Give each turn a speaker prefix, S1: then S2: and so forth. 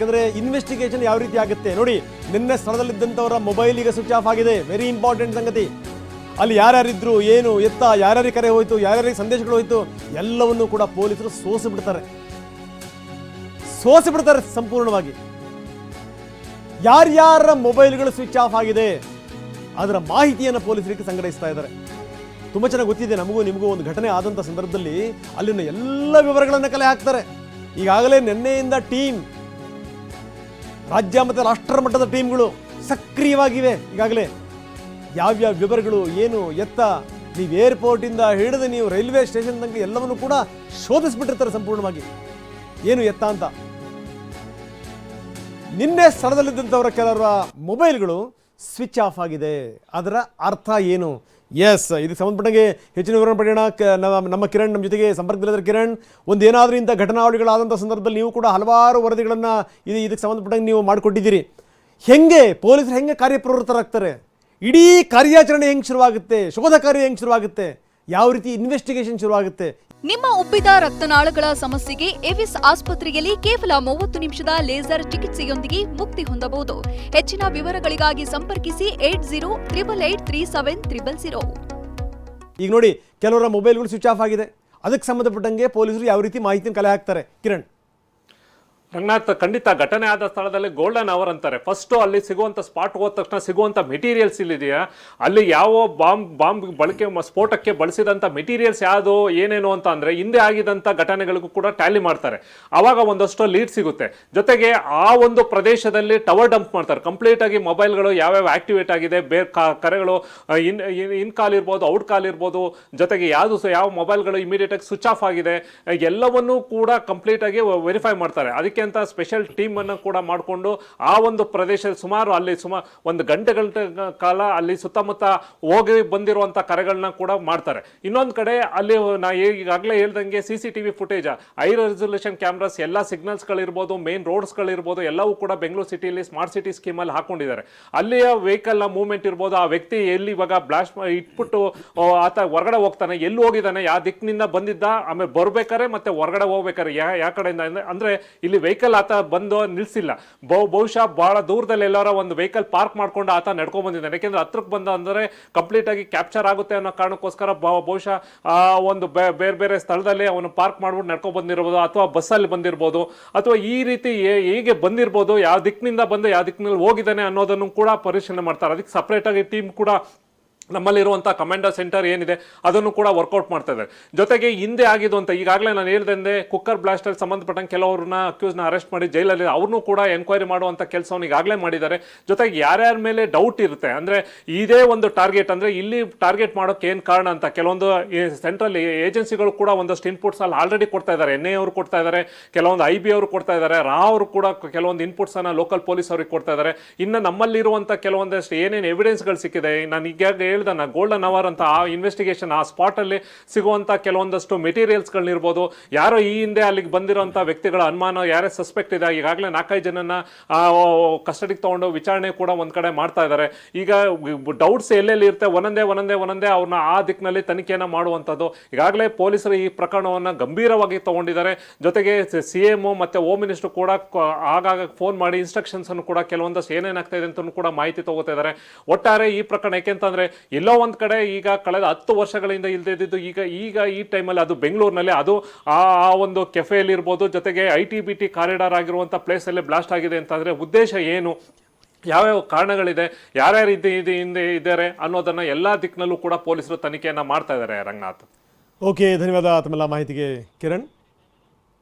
S1: ಯಾಕಂದ್ರೆ ಇನ್ವೆಸ್ಟಿಗೇಷನ್ ಯಾವ ರೀತಿ ಆಗುತ್ತೆ? ನೋಡಿ, ನಿನ್ನೆ ಸ್ಥಳದಲ್ಲಿದ್ದಂಥವರ ಮೊಬೈಲ್ ಈಗ ಸ್ವಿಚ್ ಆಫ್ ಆಗಿದೆ. ವೆರಿ ಇಂಪಾರ್ಟೆಂಟ್ ಸಂಗತಿ. ಅಲ್ಲಿ ಯಾರ್ಯಾರಿದ್ರು, ಏನು, ಎತ್ತ, ಯಾರ್ಯಾರಿಗೆ ಕರೆ ಹೋಯ್ತು, ಯಾರ್ಯಾರಿಗೆ ಸಂದೇಶಗಳು ಹೋಯ್ತು, ಎಲ್ಲವನ್ನೂ ಕೂಡ ಪೊಲೀಸರು ಸೋಸಿ ಬಿಡ್ತಾರೆ ಸೋಸಿ ಬಿಡ್ತಾರೆ ಸಂಪೂರ್ಣವಾಗಿ. ಯಾರ್ಯಾರ ಮೊಬೈಲ್ಗಳು ಸ್ವಿಚ್ ಆಫ್ ಆಗಿದೆ, ಅದರ ಮಾಹಿತಿಯನ್ನು ಪೊಲೀಸರಿಗೆ ಸಂಗ್ರಹಿಸ್ತಾ ಇದ್ದಾರೆ. ತುಂಬ ಚೆನ್ನಾಗಿ ಗೊತ್ತಿದೆ, ನಮಗೂ ನಿಮಗೂ ಒಂದು ಘಟನೆ ಆದಂಥ ಸಂದರ್ಭದಲ್ಲಿ ಅಲ್ಲಿನ ಎಲ್ಲ ವಿವರಗಳನ್ನು ಕಲೆ ಹಾಕ್ತಾರೆ. ಈಗಾಗಲೇ ನಿನ್ನೆಯಿಂದ ಟೀಮ್ ರಾಜ್ಯ ಮತ್ತು ರಾಷ್ಟ್ರ ಮಟ್ಟದ ಟೀಮ್ಗಳು ಸಕ್ರಿಯವಾಗಿವೆ. ಈಗಾಗಲೇ ಯಾವ್ಯಾವ ವಿವರಗಳು, ಏನು ಎತ್ತ, ನೀವು ಏರ್ಪೋರ್ಟಿಂದ ಹಿಡಿದು ನೀವು ರೈಲ್ವೆ ಸ್ಟೇಷನ್ ತನಕ ಎಲ್ಲವನ್ನು ಕೂಡ ಶೋಧಿಸ್ಬಿಟ್ಟಿರ್ತಾರೆ ಸಂಪೂರ್ಣವಾಗಿ. ಏನು ಎತ್ತ ಅಂತ? ನಿನ್ನೆ ಸ್ಥಳದಲ್ಲಿದ್ದಂಥವರ ಕೆಲವರ ಮೊಬೈಲ್ಗಳು ಸ್ವಿಚ್ ಆಫ್ ಆಗಿದೆ. ಅದರ ಅರ್ಥ ಏನು? ಎಸ್ ಇದಕ್ಕೆ ಸಂಬಂಧಪಟ್ಟಂಗೆ ಹೆಚ್ಚಿನ ವಿವರಣೆ ಪಡೆಯೋಣ. ನಮ್ಮ ಕಿರಣ್ ನಮ್ಮ ಜೊತೆಗೆ ಸಂಪರ್ಕದಲ್ಲಿದ್ದಾರೆ ಕಿರಣ್. ಒಂದು ಏನಾದರೂ ಇಂಥ ಘಟನಾವಳಿಗಳಾದಂಥ ಸಂದರ್ಭದಲ್ಲಿ ನೀವು ಕೂಡ ಹಲವಾರು ವರದಿಗಳನ್ನು ಇದು ಇದಕ್ಕೆ ಸಂಬಂಧಪಟ್ಟಂಗೆ ನೀವು ಮಾಡಿಕೊಟ್ಟಿದ್ದೀರಿ. ಹೆಂಗೆ ಪೊಲೀಸರು ಹೆಂಗೆ ಕಾರ್ಯಪ್ರವೃತ್ತರಾಗ್ತಾರೆ? ಇಡೀ ಕಾರ್ಯಾಚರಣೆ ಹೆಂಗೆ ಶುರುವಾಗುತ್ತೆ? ಶೋಧ ಕಾರ್ಯ ಹೆಂಗೆ ಶುರುವಾಗುತ್ತೆ? ಯಾವ ರೀತಿ ಇನ್ವೆಸ್ಟಿಗೇಷನ್ ಶುರುವಾಗುತ್ತೆ?
S2: ನಿಮ್ಮ ಉಬ್ಬಿದ ರಕ್ತನಾಳಗಳ ಸಮಸ್ಯೆಗೆ ಎವಿಸ್ ಆಸ್ಪತ್ರೆಯಲ್ಲಿ ಕೇವಲ ಮೂವತ್ತು ನಿಮಿಷದ ಲೇಸರ್ ಚಿಕಿತ್ಸೆಯೊಂದಿಗೆ ಮುಕ್ತಿ ಹೊಂದಬಹುದು. ಹೆಚ್ಚಿನ ವಿವರಗಳಿಗಾಗಿ ಸಂಪರ್ಕಿಸಿ eight zero triple eight three seven triple zero.
S1: ಈಗ ನೋಡಿ, ಕೆಲವರ ಮೊಬೈಲ್ಗಳು ಸ್ವಿಚ್ ಆಫ್ ಆಗಿದೆ. ಅದಕ್ಕೆ ಸಂಬಂಧಪಟ್ಟಂಗೆ ಪೊಲೀಸರು ಯಾವ ರೀತಿ ಮಾಹಿತಿ ಕಲೆ ಕಿರಣ್.
S3: ರಂಗನಾಥ್, ಖಂಡಿತ ಘಟನೆ ಆದ ಸ್ಥಳದಲ್ಲಿ ಗೋಲ್ಡನ್ ಅವರ್ ಅಂತಾರೆ. ಫಸ್ಟ್ ಅಲ್ಲಿ ಸಿಗುವಂತ ಸ್ಪಾಟ್ ಹೋದ ತಕ್ಷಣ ಸಿಗುವಂತ ಮೆಟೀರಿಯಲ್ಸ್ ಇಲ್ಲಿದೆಯಾ? ಅಲ್ಲಿ ಯಾವ ಬಾಂಬ್ ಬಾಂಬ್ ಬಳಕೆ, ಸ್ಫೋಟಕ್ಕೆ ಬಳಸಿದಂತ ಮೆಟೀರಿಯಲ್ಸ್ ಯಾವುದು, ಏನೇನು ಅಂತ ಅಂದರೆ ಹಿಂದೆ ಆಗಿದಂತ ಘಟನೆಗಳಿಗೂ ಕೂಡ ಟ್ಯಾಲಿ ಮಾಡ್ತಾರೆ. ಆವಾಗ ಒಂದಷ್ಟು ಲೀಡ್ ಸಿಗುತ್ತೆ. ಜೊತೆಗೆ ಆ ಒಂದು ಪ್ರದೇಶದಲ್ಲಿ ಟವರ್ ಡಂಪ್ ಮಾಡ್ತಾರೆ. ಕಂಪ್ಲೀಟ್ ಆಗಿ ಮೊಬೈಲ್ಗಳು ಯಾವ್ಯಾವ ಆಕ್ಟಿವೇಟ್ ಆಗಿದೆ ಬೇರೆ ಕರೆಗಳು ಇನ್, ಇನ್- ಕಾಲ್ ಇರ್ಬೋದು, ಔಟ್ ಕಾಲ್ ಇರ್ಬೋದು, ಜೊತೆಗೆ ಯಾವುದು ಯಾವ ಮೊಬೈಲ್ಗಳು ಇಮಿಡಿಯೇಟ್ ಆಗಿ ಸ್ವಿಚ್ ಆಫ್ ಆಗಿದೆ ಎಲ್ಲವನ್ನೂ ಕೂಡ ಕಂಪ್ಲೀಟ್ ಆಗಿ ವೆರಿಫೈ ಮಾಡ್ತಾರೆ. ಅದಕ್ಕೆ ಅಂತ ಸ್ಪೆಷಲ್ ಟೀಮ್ ಅನ್ನು ಕೂಡ ಮಾಡಿಕೊಂಡು ಆ ಒಂದು ಪ್ರದೇಶದ ಸುಮಾರು ಅಲ್ಲಿ ಸುಮಾರು ಒಂದು ಗಂಟೆಗಳ ಕಾಲ ಅಲ್ಲಿ ಸುತ್ತಮುತ್ತ ಹೋಗಿ ಬಂದಿರುವಂತ ಕರೆಗಳನ್ನ ಕೂಡ ಮಾಡ್ತಾರೆ. ಇನ್ನೊಂದು ಕಡೆ ಅಲ್ಲಿ ನಾ ಈಗಾಗಲೇ ಹೇಳ್ದಂಗೆ C C T V footage high resolution cameras ಎಲ್ಲ ಸಿಗ್ನಲ್ಸ್ಗಳಿರ್ಬೋದು ಮೇನ್ ರೋಡ್ಸ್ಗಳಿರ್ಬೋದು ಎಲ್ಲವೂ ಕೂಡ ಬೆಂಗಳೂರು ಸಿಟಿಯಲ್ಲಿ ಸ್ಮಾರ್ಟ್ ಸಿಟಿ ಸ್ಕೀಮಲ್ಲಿ ಹಾಕೊಂಡಿದ್ದಾರೆ. ಅಲ್ಲಿಯ ವೆಹಿಕಲ್ನ ಮೂವ್ಮೆಂಟ್ ಇರ್ಬೋದು, ಆ ವ್ಯಕ್ತಿ ಎಲ್ಲಿ ಇವಾಗ ಬ್ಲಾಸ್ಟ್ ಇಟ್ಬಿಟ್ಟು ಆತ ಹೊರಗಡೆ ಹೋಗ್ತಾನೆ, ಎಲ್ಲಿ ಹೋಗಿದ್ದಾನೆ ಯಾವ ದಿಕ್ಕಿನಿಂದ ಬಂದಿದ್ದ, ಆಮೇಲೆ ಬರ್ಬೇಕಾರೆ ಮತ್ತೆ ಹೊರಗಡೆ ಹೋಗ್ಬೇಕಾರೆ, ಯಾ ಯಾವ ಕಡೆಯಿಂದ ಅಂದ್ರೆ ಇಲ್ಲಿ ವೆಹಿಕಲ್ ಆತ ಬಂದು ನಿಲ್ಸಿಲ್ಲ. ಬಹು ಬಹುಶಃ ಬಹಳ ದೂರದಲ್ಲಿ ಎಲ್ಲಾರ ಒಂದು ವೆಹಿಕಲ್ ಪಾರ್ಕ್ ಮಾಡ್ಕೊಂಡು ಆತ ನಡ್ಕೊಂಡ್ ಬಂದಿದ್ದಾನೆ. ಯಾಕೆಂದ್ರೆ ಹತ್ರಕ್ಕೆ ಬಂದ ಅಂದ್ರೆ ಕಂಪ್ಲೀಟ್ ಆಗಿ ಕ್ಯಾಪ್ಚರ್ ಆಗುತ್ತೆ ಅನ್ನೋ ಕಾರಣಕ್ಕೋಸ್ಕರ ಬಹುಶಃ ಒಂದು ಬೇರೆ ಬೇರೆ ಸ್ಥಳದಲ್ಲಿ ಅವನು ಪಾರ್ಕ್ ಮಾಡ್ಬಿಟ್ಟು ನಡ್ಕೊಂಡ್ ಬಂದಿರ್ಬೋದು ಅಥವಾ ಬಸ್ಸಲ್ಲಿ ಬಂದಿರ್ಬೋದು ಅಥವಾ ಈ ರೀತಿ ಹೇಗೆ ಬಂದಿರ್ಬೋದು, ಯಾವ ದಿಕ್ಕಿನಿಂದ ಬಂದು ಯಾವ ದಿಕ್ಕಿನಲ್ಲಿ ಹೋಗಿದ್ದಾನೆ ಅನ್ನೋದನ್ನು ಕೂಡ ಪರಿಶೀಲನೆ ಮಾಡ್ತಾರೆ. ಅದಕ್ಕೆ ಸಪ್ರೇಟ್ ಆಗಿ ಟೀಮ್ ಕೂಡ ನಮ್ಮಲ್ಲಿರುವಂಥ ಕಮಾಂಡರ್ ಸೆಂಟರ್ ಏನಿದೆ, ಅದನ್ನು ಕೂಡ ವರ್ಕೌಟ್ ಮಾಡ್ತಾ ಇದ್ದಾರೆ. ಜೊತೆಗೆ ಹಿಂದೆ ಆಗಿದ್ದು ಅಂತ ಈಗಾಗಲೇ ನಾನು ಹೇಳ್ದಂದೆ ಕುಕ್ಕರ್ ಬ್ಲಾಸ್ಟರ್ ಸಂಬಂಧಪಟ್ಟಂಗೆ ಕೆಲವ್ರನ್ನ ಅಕ್ಯೂಸ್ನ ಅರೆಸ್ಟ್ ಮಾಡಿ ಜೈಲಲ್ಲಿ ಅವ್ರನ್ನೂ ಕೂಡ ಎನ್ಕ್ವೈರಿ ಮಾಡುವಂಥ ಕೆಲಸವನ್ನು ಈಗಾಗಲೇ ಮಾಡಿದ್ದಾರೆ. ಜೊತೆಗೆ ಯಾರ್ಯಾರ ಮೇಲೆ ಡೌಟ್ ಇರುತ್ತೆ, ಅಂದರೆ ಇದೇ ಒಂದು ಟಾರ್ಗೆಟ್ ಅಂದರೆ ಇಲ್ಲಿ ಟಾರ್ಗೆಟ್ ಮಾಡೋಕೆ ಏನು ಕಾರಣ ಅಂತ ಕೆಲವೊಂದು ಸೆಂಟ್ರಲ್ ಏಜೆನ್ಸಿಗಳು ಕೂಡ ಒಂದಷ್ಟು ಇನ್ಪುಟ್ಸ್ ಅಲ್ಲಿ ಆಲ್ರೆಡಿ ಕೊಡ್ತಾ ಇದ್ದಾರೆ. ಎನ್ ಎ ಅವರು ಕೊಡ್ತಾ ಇದ್ದಾರೆ, ಕೆಲವೊಂದು ಐ ಬಿ ಅವರು ಕೊಡ್ತಾ ಇದ್ದಾರೆ ರಾ ಅವರು ಕೂಡ ಕೆಲವೊಂದು ಇನ್ಪುಟ್ಸ್ ಅನ್ನ ಲೋಕಲ್ ಪೊಲೀಸ್ ಅವ್ರಿಗೆ ಕೊಡ್ತಾ ಇದ್ದಾರೆ. ಇನ್ನು ನಮ್ಮಲ್ಲಿರುವಂಥ ಕೆಲವೊಂದಷ್ಟು ಏನೇನು ಎವಿಡೆನ್ಸ್ಗಳು ಸಿಕ್ಕಿದೆ, ನಾನು ಈಗ ಹೇಳ್ದ ನಾ ಗೋಲ್ಡನ್ ಅವರ್ ಅಂತ ಆ ಇನ್ವೆಸ್ಟಿಗೇಷನ್ ಆ ಸ್ಪಾಟಲ್ಲಿ ಸಿಗುವಂಥ ಕೆಲವೊಂದಷ್ಟು ಮೆಟೀರಿಯಲ್ಸ್ಗಳನ್ನಿರ್ಬೋದು ಯಾರೋ ಈ ಹಿಂದೆ ಅಲ್ಲಿಗೆ ಬಂದಿರೋಂಥ ವ್ಯಕ್ತಿಗಳ ಅನುಮಾನ, ಯಾರೇ ಸಸ್ಪೆಕ್ಟ್ ಇದೆ, ಈಗಾಗಲೇ ನಾಲ್ಕೈದು ಜನನ ಕಸ್ಟಡಿಗೆ ತಗೊಂಡು ವಿಚಾರಣೆ ಕೂಡ ಒಂದು ಕಡೆ ಮಾಡ್ತಾ ಇದ್ದಾರೆ ಈಗ ಡೌಟ್ಸ್ ಎಲ್ಲೆಲ್ಲಿ ಇರುತ್ತೆ? ಒಂದೊಂದೇ ಒಂದೊಂದೇ ಒಂದೊಂದೇ ಅವ್ರನ್ನ ಆ ದಿಕ್ಕಿನಲ್ಲಿ ತನಿಖೆಯನ್ನು ಮಾಡುವಂಥದ್ದು. ಈಗಾಗಲೇ ಪೊಲೀಸರು ಈ ಪ್ರಕರಣವನ್ನು ಗಂಭೀರವಾಗಿ ತಗೊಂಡಿದ್ದಾರೆ. ಜೊತೆಗೆ ಸಿ ಎಂ ಮತ್ತು ಹೋಮ್ ಮಿನಿಸ್ಟರ್ ಕೂಡ ಆಗಾಗ ಫೋನ್ ಮಾಡಿ ಇನ್ಸ್ಟ್ರಕ್ಷನ್ಸ್ ಅನ್ನು ಕೂಡ ಕೆಲವೊಂದಷ್ಟು ಏನೇನಾಗ್ತಾ ಇದೆ ಅಂತ ಕೂಡ ಮಾಹಿತಿ ತಗೋತಾ ಇದ್ದಾರೆ ಒಟ್ಟಾರೆ ಈ ಪ್ರಕರಣ ಯಾಕೆಂತಂದ್ರೆ ಎಲ್ಲೋ ಒಂದು ಕಡೆ ಈಗ ಕಳೆದ ಹತ್ತು ವರ್ಷಗಳಿಂದ ಇಲ್ಲದೆ ಇದ್ದಿದ್ದು ಈಗ ಈಗ ಈ ಟೈಮಲ್ಲಿ ಅದು ಬೆಂಗಳೂರಿನಲ್ಲಿ, ಅದು ಆ ಒಂದು ಕೆಫೆಯಲ್ಲಿ ಇರ್ಬೋದು, ಜೊತೆಗೆ I T B T corridor ಆಗಿರುವಂಥ ಪ್ಲೇಸಲ್ಲೇ ಬ್ಲಾಸ್ಟ್ ಆಗಿದೆ ಅಂತಂದರೆ ಉದ್ದೇಶ ಏನು? ಯಾವ್ಯಾವ ಕಾರಣಗಳಿದೆ? ಯಾರ್ಯಾರು ಇದ್ದ ಇದೆ ಹಿಂದೆ ಇದ್ದಾರೆ ಅನ್ನೋದನ್ನ ಎಲ್ಲಾ ದಿಕ್ಕಿನಲ್ಲೂ ಕೂಡ ಪೊಲೀಸರು ತನಿಖೆಯನ್ನ ಮಾಡ್ತಾ ಇದ್ದಾರೆ ರಂಗನಾಥ್.
S1: ಓಕೆ, ಧನ್ಯವಾದ ತಮ್ಮೆಲ್ಲ ಮಾಹಿತಿಗೆ. ಕಿರಣ್?